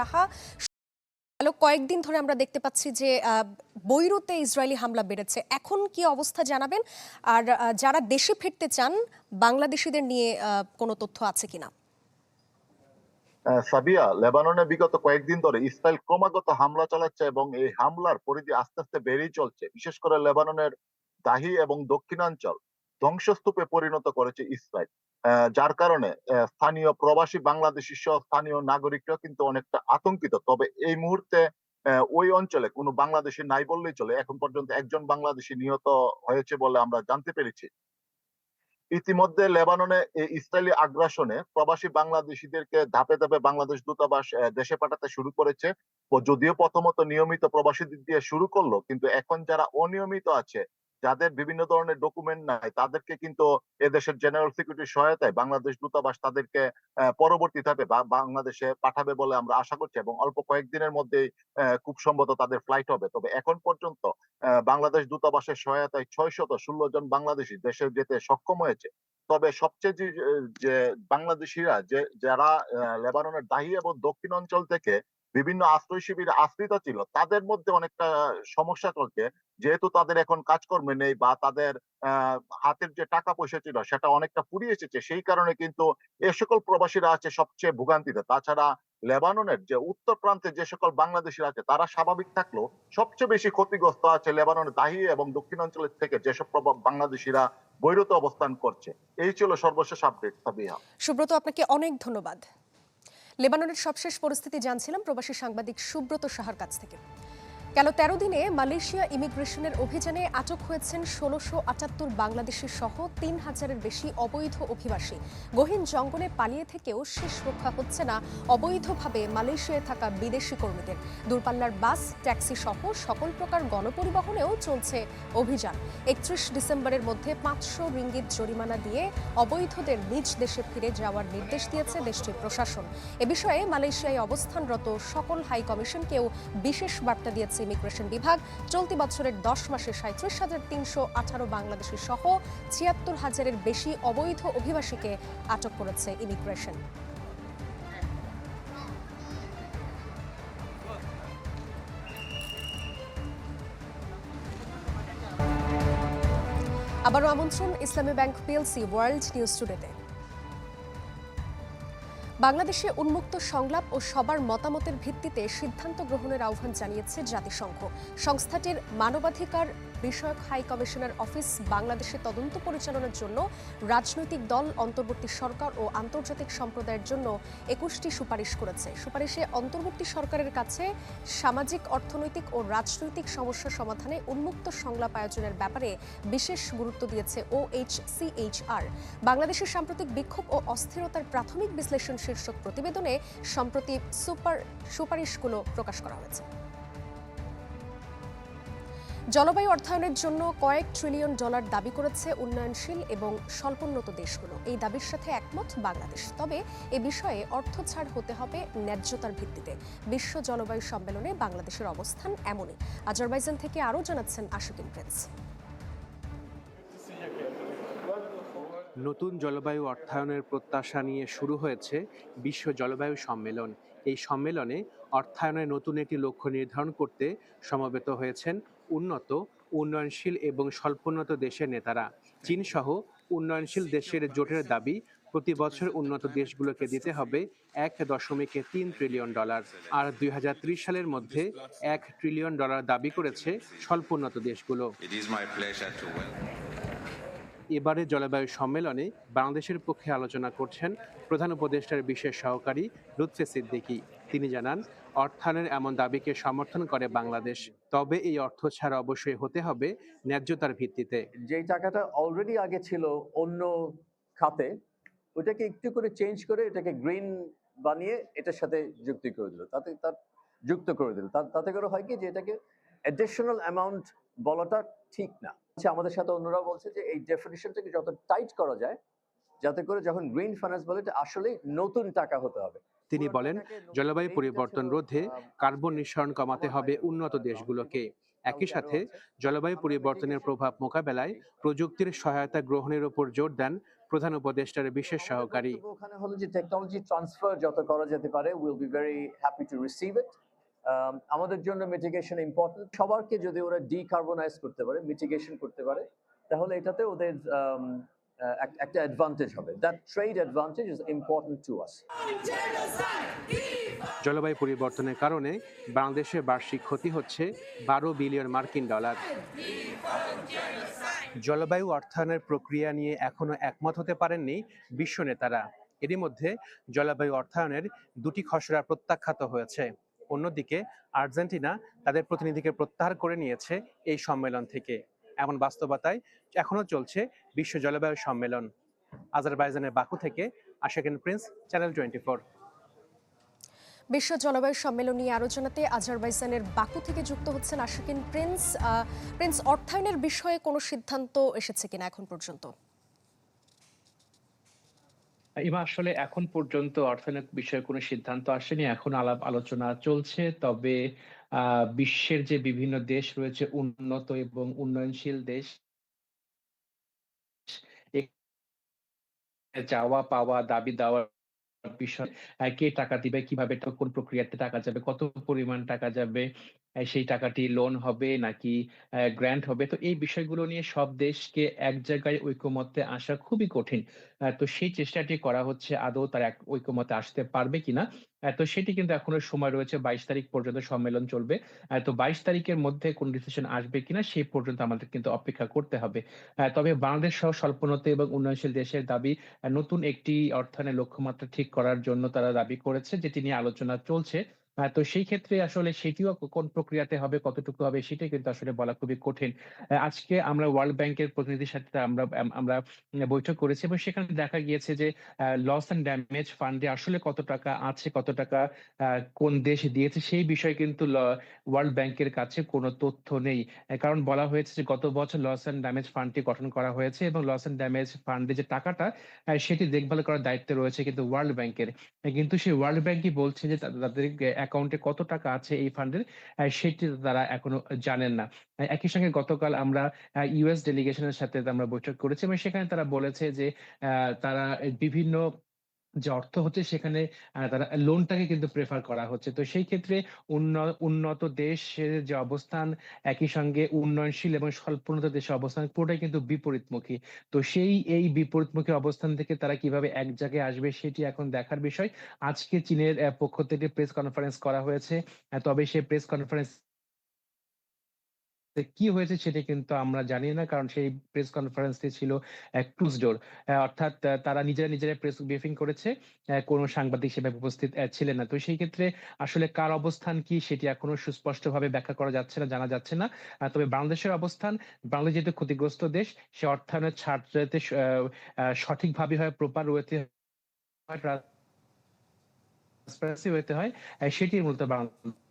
রাহা। কয়েকদিন ধরে আমরা দেখতে পাচ্ছি যে বৈরুতে ইসরায়েলি হামলা বেড়েছে। এখন কি অবস্থা জানাবেন? আর যারা দেশে ফিরতে চান, বাংলাদেশিদের নিয়ে কোনো তথ্য আছে কিনা? সাবিয়া, লেবাননে বিগত কয়েকদিন ধরে ইসরায়েল ক্রমাগত হামলা চালাচ্ছে এবং এই হামলার পরিধি আস্তে আস্তে বেড়েই চলছে। বিশেষ করে লেবাননের দাহি এবং দক্ষিণাঞ্চল ধ্বংসস্তূপে পরিণত করেছে ইসরায়েল। যার কারণে স্থানীয় প্রবাসী বাংলাদেশি সহ স্থানীয় নাগরিকরা কিন্তু অনেকটা আতঙ্কিত। তবে এই মুহূর্তে ওই অঞ্চলে কোনো বাংলাদেশি নাই বললেই চলে। এখন পর্যন্ত একজন বাংলাদেশি নিহত হয়েছে বলে আমরা জানতে পেরেছি। ইতিমধ্যে লেবাননে ইসরায়েলি আগ্রাসনে প্রবাসী বাংলাদেশিদেরকে ধাপে ধাপে বাংলাদেশ দূতাবাস দেশে পাঠাতে শুরু করেছে। যদিও প্রথমত নিয়মিত প্রবাসীদের দিয়ে শুরু করল, কিন্তু এখন যারা অনিয়মিত আছে যাদের বিভিন্ন ধরনের ডকুমেন্ট নাই তাদেরকে কিন্তু এদেশের জেনারেল সিকিউরিটির সহায়তায় বাংলাদেশ দূতাবাস তাদেরকে পরবর্তী ধাপে বাংলাদেশে পাঠাবে বলে আমরা আশা করছি এবং অল্প কয়েকদিনের মধ্যেই আহ, খুব সম্ভবত তাদের ফ্লাইট হবে। তবে এখন পর্যন্ত বাংলাদেশ দূতাবাসের সহায়তায় ছয়শত ষোলো জন বাংলাদেশি দেশে যেতে সক্ষম হয়েছে। তবে সবচেয়ে যে বাংলাদেশিরা যে যারা লেবাননের দাহি এবং দক্ষিণ অঞ্চল থেকে বিভিন্ন আশ্রয় শিবিরে আশ্রিত ছিল, তাদের মধ্যে অনেকটা সমস্যা চলছে। যেহেতু তাদের এখন কাজকর্মে নেই বা তাদের হাতের যে টাকা পয়সা ছিল সেটা অনেকটা ফুরিয়ে এসেছে, সেই কারণে কিন্তু এ সকল প্রবাসীরা আছে সবচেয়ে ভোগান্তিতে। তাছাড়া লেবাননের যে উত্তর প্রান্তে যে সকল বাংলাদেশিরা আছে, তারা স্বাভাবিক থাকলেও সবচেয়ে বেশি ক্ষতিগ্রস্ত আছে লেবাননের দাহি এবং দক্ষিণ অঞ্চলের থেকে যেসব বাংলাদেশিরা বৈরত অবস্থান করছে। এই ছিল সর্বশেষ আপডেট সুব্রত, আপনাকে অনেক ধন্যবাদ। লেবাননের সবশেষ পরিস্থিতি জানছিলাম। প্রবাসী সাংবাদিক সুব্রত সাহার কাছ থেকে। গেল তেরো দিনে মালয়েশিয়া ইমিগ্রেশনের অভিযানে আটক হয়েছেন ষোলোশো আটাত্তর বাংলাদেশি সহ তিন হাজারের বেশি অবৈধ অভিবাসী। গহীন জঙ্গলে পালিয়ে থেকেও শেষ রক্ষা হচ্ছে না অবৈধভাবে মালয়েশিয়ায় থাকা বিদেশি কর্মীদের। দূরপাল্লার বাস, ট্যাক্সি সহ সকল প্রকার গণপরিবহনেও চলছে অভিযান। একত্রিশ ডিসেম্বরের মধ্যে পাঁচশো রিঙ্গিত জরিমানা দিয়ে অবৈধদের নিজ দেশে ফিরে যাওয়ার নির্দেশ দিয়েছে দেশটির প্রশাসন। এ বিষয়ে মালয়েশিয়ায় অবস্থানরত সকল হাই কমিশনকেও বিশেষ বার্তা দিয়েছে ইমিগ্রেশন বিভাগ চলতি বছরের দশ মাসে সাঁত্রিশ হাজার তিনশো আঠারো বাংলাদেশি সহ ছিয়াত্তর হাজারের বেশি অবৈধ অভিবাসীকে আটক করেছে ইমিগ্রেশন। আবারও আমন্ত্রণ, Islami Bank PLC World News টুডেতে। বাংলাদেশে উন্মুক্ত সংলাপ ও সবার মতামতের ভিত্তিতে সিদ্ধান্ত গ্রহণের আহ্বান জানিয়েছে জাতিসংঘ। সংস্থাটির মানবাধিকার বিষয়ক হাই কমিশনার অফিস বাংলাদেশে তদন্ত পরিচালনার জন্য রাজনৈতিক দল, অন্তর্বর্তী সরকার ও আন্তর্জাতিক সম্প্রদায়ের জন্য একুশটি সুপারিশ করেছে। সুপারিশে অন্তর্বর্তী সরকারের কাছে সামাজিক, অর্থনৈতিক ও রাজনৈতিক সমস্যা সমাধানে উন্মুক্ত সংলাপ আয়োজনের ব্যাপারে বিশেষ গুরুত্ব দিয়েছে ওএইচসিএইচআর বাংলাদেশের সাম্প্রতিক বিক্ষোভ ও অস্থিরতার প্রাথমিক বিশ্লেষণ শীর্ষক প্রতিবেদনে সম্প্রতি সুপার, সুপারিশগুলো প্রকাশ করা হয়েছে। জলবায়ু অর্থায়নের জন্য কয়েক ট্রিলিয়ন ডলার দাবি করেছে উন্নয়নশীল এবং স্বল্পোন্নত দেশগুলো। এই দাবির সাথে একমত বাংলাদেশ। তবে এ বিষয়ে অর্থ ছাড় হতে হবে ন্যায্যতার ভিত্তিতে। বিশ্ব জলবায়ু সম্মেলনে বাংলাদেশের অবস্থান এমনই। আজারবাইজান থেকে আরও জানাচ্ছেন আশুকিন প্রিন্স নতুন জলবায়ু অর্থায়নের প্রত্যাশা নিয়ে শুরু হয়েছে বিশ্ব জলবায়ু সম্মেলন। এই সম্মেলনে অর্থায়নের নতুন একটি লক্ষ্য নির্ধারণ করতে সমবেত হয়েছেন উন্নত, উন্নয়নশীল এবং স্বল্পোন্নত দেশের নেতারা। চীন সহ উন্নয়নশীল দেশের জোটের দাবি, প্রতি বছর উন্নত দেশগুলোকে দিতে হবে এক দশমিক তিন ট্রিলিয়ন ডলার। আর দুই হাজার ত্রিশ সালের মধ্যে এক ট্রিলিয়ন ডলার দাবি করেছে স্বল্পোন্নত দেশগুলো। এবারে জলবায়ু সম্মেলনে বাংলাদেশের পক্ষে আলোচনা করছেন প্রধান উপদেষ্টার বিশেষ সহকারী লুৎফে সিদ্দিকী। তিনি জানান, অর্থায়নের এমন দাবিকে সমর্থন করে বাংলাদেশ, তবে এই অর্থ ছাড়া অবশ্যই হতে হবে ন্যায্যতার ভিত্তিতে। যেই টাকাটা অলরেডি আগে ছিল অন্য খাতে ওটাকে একটু করে চেঞ্জ করে এটাকে গ্রিন বানিয়ে এটার সাথে যুক্তি করে দিল। তাতে তার যুক্ত করে দিল। তাতে করে হয় কি যে এটাকে অ্যাডিশনাল অ্যামাউন্ট বলাটা ঠিক না। আচ্ছা আমাদের সাথে অন্যরা বলছে যে এই ডেফিনেশনটাকে যত টাইট করা যায় যাতে করে যখন গ্রিন ফাইন্যান্স বলে এটা আসলে নতুন টাকা হতে হবে। তিনি বলেন জলবায়ু পরিবর্তন রোধে কার্বন নিঃসরণ কমাতে হবে উন্নত দেশগুলোকে। একই সাথে জলবায়ু পরিবর্তনের প্রভাব মোকাবেলায় প্রযুক্তির সহায়তা গ্রহণের উপর জোর দেন প্রধান উপদেষ্টার বিশেষ সহকারী। ওখানে হলো যে টেকনোলজি ট্রান্সফার যত করা যেতে পারে will be very happy to receive it আমাদের জন্য মিটিগেশন ইম্পর্টেন্ট সবারকে যদি ওরা ডিকার্বনাইজ করতে পারে মিটিগেশন করতে পারে, তাহলে এটাতে ওদের একটা অ্যাডভান্টেজ হবে। That trade advantage is important to us জলবায়ু পরিবর্তনের কারণে বাংলাদেশের বার্ষিক ক্ষতি হচ্ছে বারো বিলিয়ন মার্কিন ডলার। জলবায়ু অর্থায়নের প্রক্রিয়া নিয়ে এখনও একমত হতে পারেননি বিশ্ব নেতারা। এরই মধ্যে জলবায়ু অর্থায়নের দুটি খসড়া প্রত্যাখ্যাত হয়েছে। অন্যদিকে আর্জেন্টিনা তাদের প্রতিনিধিকে প্রত্যাহার করে নিয়েছে এই সম্মেলন থেকে। এমন বাস্তবতায় এখনও চলছে বিশ্ব জলবায়ু সম্মেলন। আজারবাইজানের বাকু থেকে আশাকেন প্রিন্স, চ্যানেল টোয়েন্টি বিশ্ব জলবায়ু সম্মেলন নিয়ে আলোচনাতে আজারবাইজানের বাকু থেকে যুক্ত হচ্ছেন আশিকিন প্রিন্স। প্রিন্স, অর্থায়নের বিষয়ে কোনো সিদ্ধান্ত এসেছে কিনা এখন পর্যন্ত? ইমা, আসলে এখন পর্যন্ত অর্থনৈতিক বিষয়ে কোনো সিদ্ধান্ত আসেনি, এখন আলাপ আলোচনা চলছে। তবে বিশ্বের যে বিভিন্ন দেশ রয়েছে, উন্নত এবং উন্নয়নশীল দেশ চাওয়া পাওয়া, দাবি দেওয়ার বিষয় কে টাকা দিবে, কীভাবে, কোন প্রক্রিয়াতে টাকা যাবে, কত পরিমাণ টাকা যাবে সেই টাকাটি লোন হবে নাকি গ্র্যান্ট হবে? তো এই বিষয়গুলো নিয়ে সব দেশকে এক জায়গায় ঐকমত্যে আসা খুবই কঠিন। তো সেই চেষ্টাটি করা হচ্ছে আদৌ তার এক ঐকমতে আসতে পারবে কিনা? তো সেটি কিন্তু এখনও সময় রয়েছে, বাইশ তারিখ পর্যন্ত সম্মেলন চলবে। তো বাইশ তারিখের মধ্যে কোন ডিসিশন আসবে কিনা সেই পর্যন্ত আমাদের কিন্তু অপেক্ষা করতে হবে। তবে বাংলাদেশ সহ স্বল্পোন্নত এবং উন্নয়নশীল দেশের দাবি নতুন একটি অর্থায়নের লক্ষ্যমাত্রা ঠিক করার জন্য তারা দাবি করেছে, যেটি নিয়ে আলোচনা চলছে। তো সেই ক্ষেত্রে আসলে সেটিও কোন প্রক্রিয়াতে হবে, কতটুকু হবে, সেটাই কিন্তু আসলে বলা খুবই কঠিন। আজকে আমরা ওয়ার্ল্ড ব্যাংকের প্রতিনিধির সাথে আমরা আমরা বৈঠক করেছি এবং সেখানে দেখা গিয়েছে যে লস অ্যান্ড ড্যামেজ ফান্ডে আসলে কত টাকা আছে, কত টাকা কোন দেশ দিয়েছে, সেই বিষয়ে কিন্তু ওয়ার্ল্ড ব্যাংকের কাছে কোনো তথ্য নেই। কারণ বলা হয়েছে যে, গত বছর লস অ্যান্ড ড্যামেজ ফান্ডটি গঠন করা হয়েছে এবং লস অ্যান্ড ড্যামেজ ফান্ডে যে টাকাটা সেটি দেখভাল করার দায়িত্ব রয়েছে কিন্তু ওয়ার্ল্ড ব্যাংকের কিন্তু সেই ওয়ার্ল্ড ব্যাংকই বলছে যে তাদের অ্যাকাউন্টে কত টাকা আছে এই ফান্ডের সেটি তারা এখনও জানেন না। একই সঙ্গে গতকাল আমরা ইউএস ডেলিগেশনের সাথে আমরা বৈঠক করেছি এবং সেখানে তারা বলেছে যে তারা বিভিন্ন যে অর্থ হচ্ছে সেখানে তারা লোনটাকে কিন্তু প্রেফার করা হচ্ছে। তো সেই ক্ষেত্রে উন্ন- উন্নত দেশের যে অবস্থান, একই সঙ্গে উন্নয়নশীল এবং স্বল্পোন্নত দেশের অবস্থান, পুরোটাই কিন্তু বিপরীতমুখী। তো সেই, এই বিপরীতমুখী অবস্থান থেকে তারা কীভাবে এক জায়গায় আসবে সেটি এখন দেখার বিষয়। আজকে চীনের পক্ষ থেকে প্রেস কনফারেন্স করা হয়েছে। তবে সেই প্রেস কনফারেন্স কি হয়েছে সেটা কিন্তু আমরা জানি না, কারণ সেই প্রেস কনফারেন্সটি ছিল ক্লোজ ডোর অর্থাৎ তারা নিজেরা নিজেরা প্রেস ব্রিফিং করেছে কোনো সাংবাদিক সেভাবে উপস্থিত ছিলেন না। তো সেই ক্ষেত্রে আসলে কার অবস্থান কি সেটি এখনও সুস্পষ্টভাবে ব্যাখ্যা করা যাচ্ছে না, জানা যাচ্ছে না। তবে বাংলাদেশের অবস্থান, বাংলাদেশ যেহেতু ক্ষতিগ্রস্ত দেশ, সে অর্থায়নের ছাড় যাতে সঠিকভাবে হয় প্রপার ওয়েতে হয় সেটি মূলত বাংলাদেশ।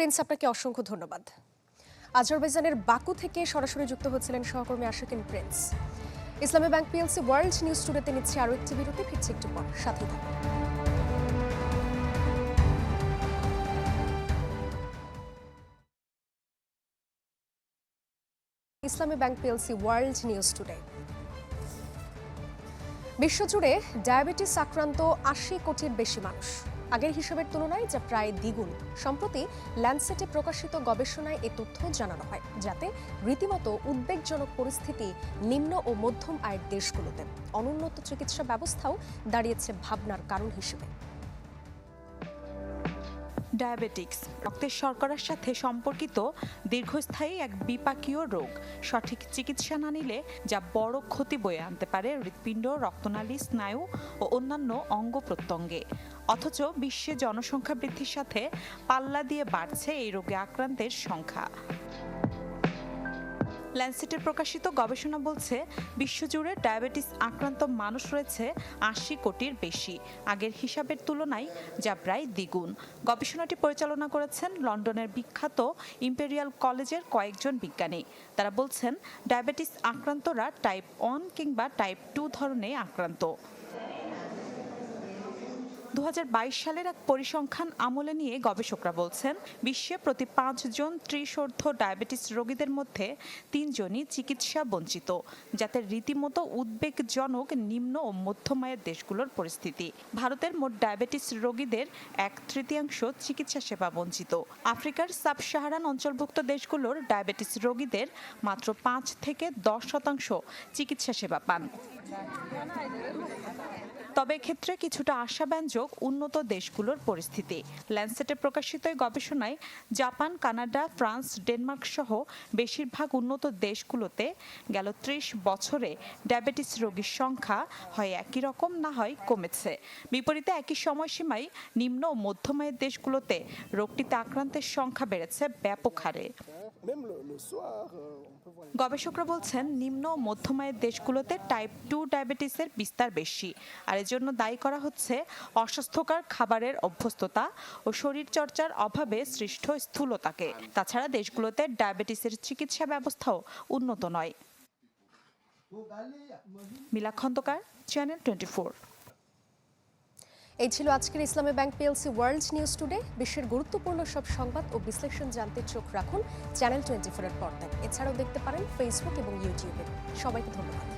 প্রিন্স, আপনাকে অসংখ্য ধন্যবাদ। আজারবাইজানের বাকু থেকে সরাসরি যুক্ত হচ্ছিলেন সহকর্মী Ashikin Prince. Islami Bank PLC World News টুডেতে নিচ্ছে আরও একটি বিরতি, ফিরছে একটু পর। সাথে থাকুন। Islami Bank PLC World News Today. বিশ্বজুড়ে ডায়াবেটিস আক্রান্ত আশি কোটির বেশি মানুষ। আগের হিসাবের তুলনায় যা প্রায় দ্বিগুণ। সম্প্রতি ল্যান্ডসেটে প্রকাশিত গবেষণায় এ তথ্য জানানো হয়, যাতে রীতিমতো উদ্বেগজনক পরিস্থিতি নিম্ন ও মধ্যম আয়ের দেশগুলোতে অনুন্নত চিকিৎসা ব্যবস্থাও দাঁড়িয়েছে ভাবনার কারণ হিসেবে। ডায়াবেটিক্স। রক্তের শর্করার সাথে সম্পর্কিত দীর্ঘস্থায়ী এক বিপাকীয় রোগ। সঠিক চিকিৎসা না নিলে যা বড় ক্ষতি বয়ে আনতে পারে হৃৎপিণ্ড, রক্তনালী, স্নায়ু ও অন্যান্য অঙ্গ প্রত্যঙ্গে। অথচ বিশ্বে জনসংখ্যা বৃদ্ধির সাথে পাল্লা দিয়ে বাড়ছে এই রোগে আক্রান্তের সংখ্যা। ল্যান্সেটে প্রকাশিত গবেষণা বলছে, বিশ্বজুড়ে ডায়াবেটিস আক্রান্ত মানুষ রয়েছে আশি কোটির বেশি। আগের হিসাবের তুলনায় যা প্রায় দ্বিগুণ। গবেষণাটি পরিচালনা করেছেন লন্ডনের বিখ্যাত ইম্পেরিয়াল কলেজের কয়েকজন বিজ্ঞানী। তারা বলছেন, ডায়াবেটিস আক্রান্তরা টাইপ ওয়ান কিংবা টাইপ টু ধরনে আক্রান্ত। দু হাজার বাইশ সালের এক পরিসংখ্যান আমলে নিয়ে গবেষকরা বলছেন, বিশ্বে প্রতি পাঁচজন ত্রিশোর্ধ্ব ডায়াবেটিস রোগীদের মধ্যে তিনজনই চিকিৎসা বঞ্চিত, যাতে রীতিমতো উদ্বেগজনক নিম্ন ও মধ্যম আয়ের দেশগুলোর পরিস্থিতি। ভারতের মোট ডায়াবেটিস রোগীদের এক তৃতীয়াংশ চিকিৎসা সেবা বঞ্চিত। আফ্রিকার সাব সাহারান অঞ্চলভুক্ত দেশগুলোর ডায়াবেটিস রোগীদের মাত্র পাঁচ থেকে দশ শতাংশ চিকিৎসা সেবা পান। তবে এক্ষেত্রে কিছুটা আশাব্যঞ্জক উন্নত দেশগুলোর পরিস্থিতি। ল্যান্সেটে প্রকাশিত এই গবেষণায় জাপান, কানাডা, ফ্রান্স, ডেনমার্ক সহ বেশিরভাগ উন্নত দেশগুলোতে গেল ত্রিশ বছরে ডায়াবেটিস রোগীর সংখ্যা হয় একই রকম, না হয় কমেছে। বিপরীতে একই সময়সীমায় নিম্ন ও মধ্যম আয়ের দেশগুলোতে রোগটিতে আক্রান্তের সংখ্যা বেড়েছে ব্যাপক হারে। গবেষকরা বলছেন, নিম্ন মধ্যময়ের দেশগুলোতে টাইপ টু ডায়াবেটিসের বিস্তার বেশি। আর এজন্য দায়ী করা হচ্ছে অস্বাস্থ্যকর খাবারের অভ্যস্ততা ও শরীরচর্চার অভাবে সৃষ্ট স্থূলতাকে। তাছাড়া দেশগুলোতে ডায়াবেটিসের চিকিৎসা ব্যবস্থাও উন্নত নয়। মিলা খন্দকার চ্যানেল টোয়েন্টি এই ছিল আজকের Islami Bank PLC World News Today বিশ্বের গুরুত্বপূর্ণ সব সংবাদ ও বিশ্লেষণ জানতে চোখ রাখুন চ্যানেল টোয়েন্টি ফোরের পর্দায়। এছাড়াও দেখতে পারেন ফেসবুক এবং ইউটিউবে সবাইকে ধন্যবাদ।